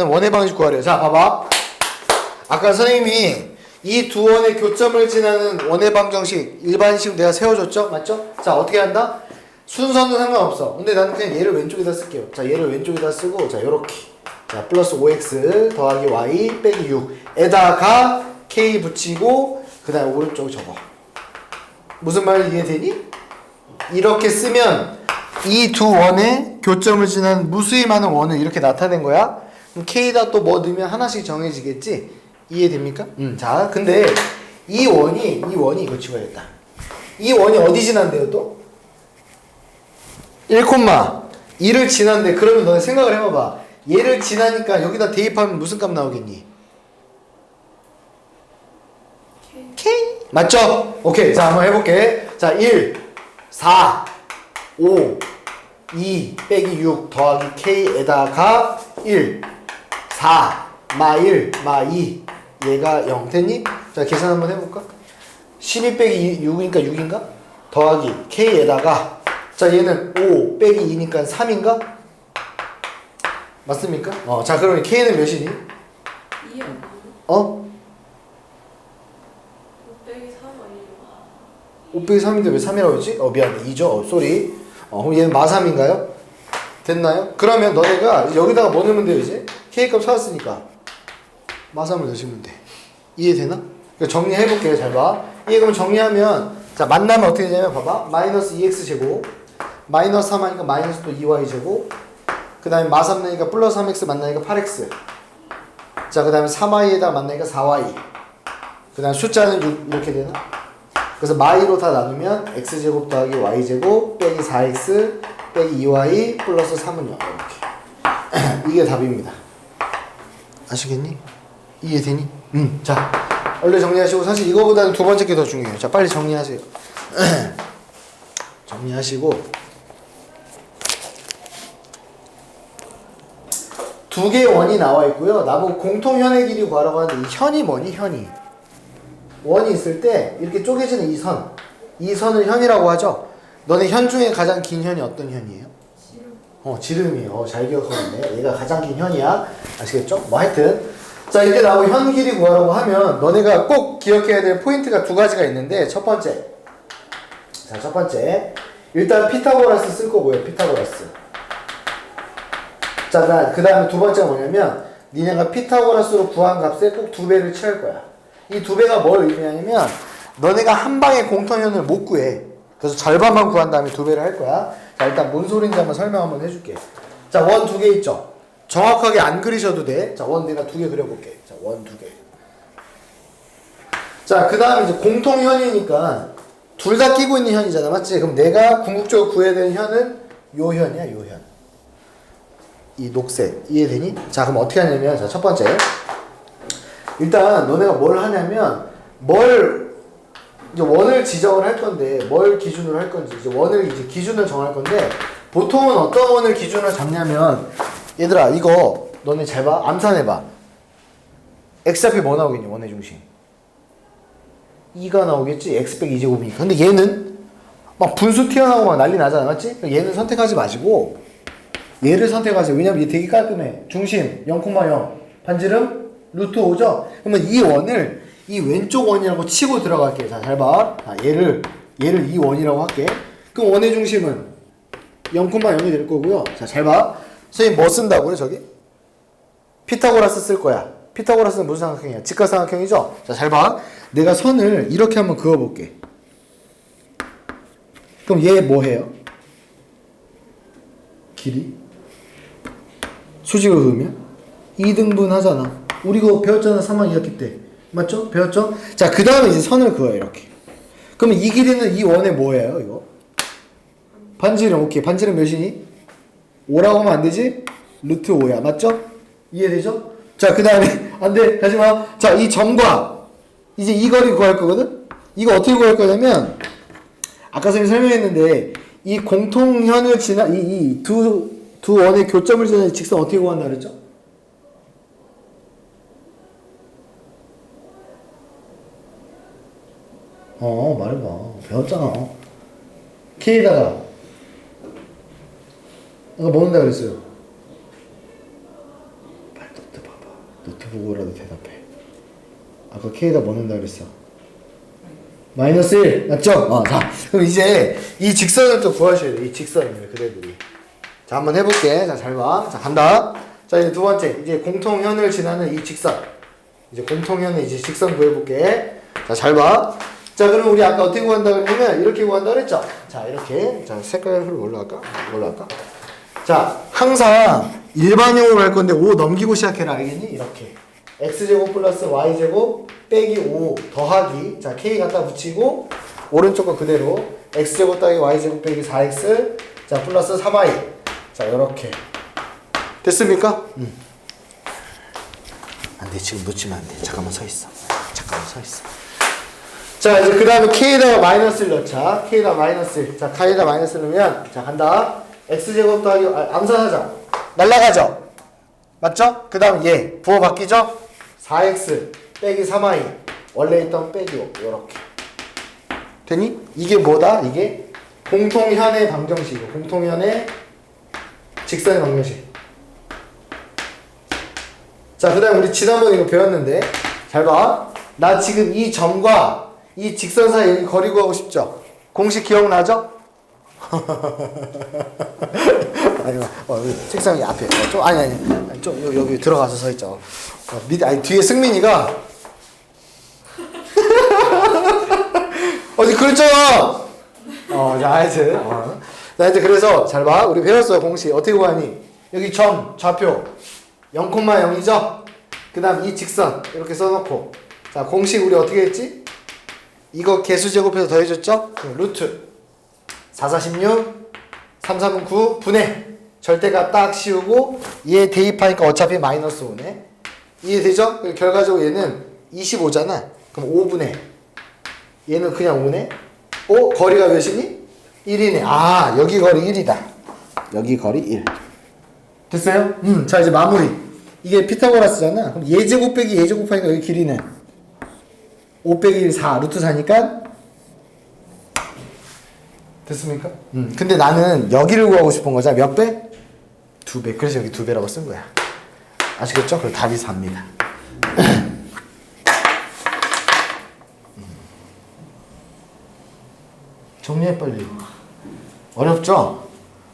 원의 방식 구하래요. 자, 봐봐. 아까 선생님이 이 두 원의 교점을 지나는 원의 방정식 일반식 내가 세워줬죠? 맞죠? 자, 어떻게 한다? 순서는 상관없어. 근데 나는 그냥 얘를 왼쪽에다 쓸게요. 자, 얘를 왼쪽에다 쓰고, 자, 요렇게. 자, 플러스 5x 더하기 y 빼기 6에다가 k 붙이고, 그 다음에 오른쪽 적어. 무슨 말 이해되니? 이렇게 쓰면 이 두 원의 교점을 지나는 무수히 많은 원을 이렇게 나타낸 거야. K에다 또 뭐 넣으면 하나씩 정해지겠지? 이해됩니까? 음. 자, 근데 이 원이 이 원이 이거 지워야겠다. 이 원이 어디 지난대요 또? 1, 2를 지난데 그러면 너네 생각을 해봐봐. 얘를 지나니까 여기다 대입하면 무슨 값 나오겠니? K 맞죠? 오케이 자 한번 해볼게 자 1, 4, 5, 2 빼기 6 더하기 K에다가 1, 4, 마 1, 마 2 얘가 0 됐니? 자 계산 한번 해볼까? 12 빼기 6이니까 6인가? 더하기 K에다가 자 얘는 5 빼기 2니까 3인가? 맞습니까? 어, 자 그러면 K는 몇이니? 2요. 어? 5 빼기 3 아니에요? 5 빼기 3인데 왜 3이라고 했지? 어 미안해 2죠? 어 쏘리 어 그럼 얘는 마 3인가요? 됐나요? 그러면 너네가 여기다가 뭐 넣으면 돼요 이제? K값 찾았으니까 마3을 넣으시면 돼. 이해되나? 그러니까 정리해볼게요 잘 봐. 이게 그럼 정리하면 자 만나면 어떻게 되냐면 봐봐. 마이너스 2x 제곱 마이너스 3 하니까 마이너스 또 2y 제곱 그 다음에 마3 넣으니까 플러스 3x 만나니까 8x 자 그 다음에 3y에다 만나니까 4y 그 다음 숫자는 6 이렇게 되나? 그래서 마이로 다 나누면 x제곱 더하기 y제곱 빼기 4x 빼기 2y 플러스 3은 0 이렇게. 이게 답입니다 아시겠니? 이해되니? 음, 자 얼른 정리하시고 사실 이거보다는 두 번째 게 더 중요해요 자 빨리 정리하세요 정리하시고 두 개의 원이 나와 있고요 나보고 공통 현의 길이 구하라고 하는데 이 현이 뭐니 현이 원이 있을 때 이렇게 쪼개지는 이 선, 이 선을 현이라고 하죠. 너네 현 중에 가장 긴 현이 어떤 현이에요? 어, 지름이에요. 어, 잘 기억하네. 얘가 가장 긴 현이야. 아시겠죠? 뭐 하여튼 자 이때 나하고 현 길이 구하라고 하면 너네가 꼭 기억해야 될 포인트가 두 가지가 있는데 첫 번째, 자 첫 번째 일단 피타고라스 쓸 거고요. 피타고라스. 자, 그 다음에 두 번째가 뭐냐면 니네가 피타고라스로 구한 값에 꼭 두 배를 취할 거야. 이 두 배가 뭘 의미하냐면 너네가 한 방에 공통현을 못 구해. 그래서 절반만 구한 다음에 두 배를 할 거야. 자, 일단 뭔 소리인지 한번 설명 한번 해줄게. 자, 원 두 개 있죠? 정확하게 안 그리셔도 돼. 자, 원 내가 두 개 그려볼게. 자, 원 두 개. 자, 그 다음에 이제 공통현이니까 둘 다 끼고 있는 현이잖아. 맞지? 그럼 내가 궁극적으로 구해야 되는 현은 요 현이야, 요 현. 이 녹색. 이해되니? 자, 그럼 어떻게 하냐면, 자, 첫 번째. 일단 너네가 뭘 하냐면, 뭘, 이제 원을 지정을 할 건데, 뭘 기준으로 할 건지, 이제 원을 이제 기준을 정할 건데, 보통은 어떤 원을 기준으로 잡냐면, 얘들아, 이거, 너네 잘 봐. 암산해봐. x 앞에 뭐 나오겠니, 원의 중심? 2가 나오겠지? x 빼기 2제곱이니까. 근데 얘는 막 분수 튀어나오고 막 난리 나잖아. 맞지? 얘는 선택하지 마시고 얘를 선택하세요. 왜냐면 얘 되게 깔끔해. 중심 0,0 반지름 루트 5죠? 그러면 이 원을 이 왼쪽 원이라고 치고 들어갈게요. 자, 잘 봐. 자, 얘를 얘를 이 원이라고 할게. 그럼 원의 중심은 0,0이 될 거고요. 자, 잘 봐. 선생님 뭐 쓴다고요, 저기? 피타고라스 쓸 거야. 피타고라스는 무슨 삼각형이야? 직각삼각형이죠? 자, 잘 봐. 내가 선을 이렇게 한번 그어볼게. 그럼 얘 뭐 해요? 길이? 수직을 그으면? 2등분 하잖아. 우리 그거 배웠잖아, 3학 2학기 때. 맞죠? 배웠죠? 자, 그 다음에 이제 선을 그어요, 이렇게. 그러면 이 길이는 이 원의 뭐예요, 이거? 반지름, 오케이. 반지름 몇이니? 5라고 하면 안 되지? 루트 5야. 맞죠? 이해되죠? 자, 그 다음에, 안 돼. 가지 마. 자, 이 점과, 이제 이 거리 구할 거거든? 이거 어떻게 구할 거냐면, 아까 선생님 설명했는데, 이 공통현을 지나, 이, 이 두, 두 원의 교점을 지나는 직선 어떻게 구한다 그랬죠? 어, 말해봐. 배웠잖아. K에다가, 아까 뭐 넣는다 그랬어요? 노트 봐봐. 노트 보고라도 대답해. 아까 K에다 뭐 넣는다 그랬어? 마이너스 1 맞죠? 어, 자 그럼 이제 이 직선을 또 구하셔야 돼. 이 직선을 그대들이. 자 한번 해볼게. 자 잘 봐. 자 간다. 자 이제 두 번째 이제 공통현을 지나는 이 직선. 이제 공통현의 이제 직선 구해볼게. 자 잘 봐. 자 그럼 우리 아까 어떻게 구한다 그랬냐면 이렇게 구한다 그랬죠? 자 이렇게 자 색깔을? 뭘로 할까? 자 항상 일반형으로 할 건데 5 넘기고 시작해라 알겠니? 이렇게 x제곱 플러스 y제곱 빼기 5 더하기 자 k 갖다 붙이고 오른쪽 거 그대로 x제곱 더하기 y제곱 빼기 4x 자 플러스 3y 자 요렇게 됐습니까? 음. 안 돼 지금 놓치면 안 돼 잠깐만 서 있어 잠깐만 서 있어 자 이제 그 다음에 k에다가 마이너스를 넣자 k에다가 마이너스 1. 자 k에다가 마이너스 넣으면 자 간다 x제곱 더하기 아, 암산하자 날라가죠 맞죠? 그 다음 얘 부호 바뀌죠? 4x 빼기 3y 원래 있던 빼기 5 요렇게 되니? 이게 뭐다? 이게 공통현의 방정식이고 공통현의 직선의 방정식 자, 그 다음 우리 지난번에 이거 배웠는데, 잘 봐. 나 지금 이 점과 이 직선 사이 거리 구하고 싶죠? 공식 기억나죠? 아니, 어, 여기 책상 이 앞에. 어, 좀, 아니, 아니, 좀 여- 여기 들어가서 서 있죠. 어, 밑, 아니, 뒤에 승민이가. 어디 그랬잖아! 어, 자, 하여튼. 어. 자, 이제 그래서 잘 봐. 우리 배웠어요, 공식. 어떻게 구하니? 여기 점, 좌표. 0,0이죠? 그 다음 이 직선 이렇게 써놓고 자 공식 우리 어떻게 했지? 이거 개수 제곱해서 더해줬죠? 그럼 루트 4, 4, 16 3, 3은 9 분해 절대값 딱 씌우고 얘 대입하니까 어차피 마이너스 5네 이해되죠? 결과적으로 얘는 25잖아 그럼 5분의 얘는 그냥 5네 어? 거리가 몇이니? 1이네 아 여기 거리 1이다 여기 거리 1 됐어요? 음, 자 이제 마무리. 이게 피타고라스잖아. 그럼 예제곱 빼기 예제곱 하니까 여기 길이는 5 빼기 1, 4, 루트 4니까 됐습니까? 음, 근데 나는 여기를 구하고 싶은 거잖아. 몇 배? 두 배. 그래서 여기 두 배라고 쓴 거야. 아시겠죠? 그럼 답이 4입니다. 정리해 빨리. 어렵죠?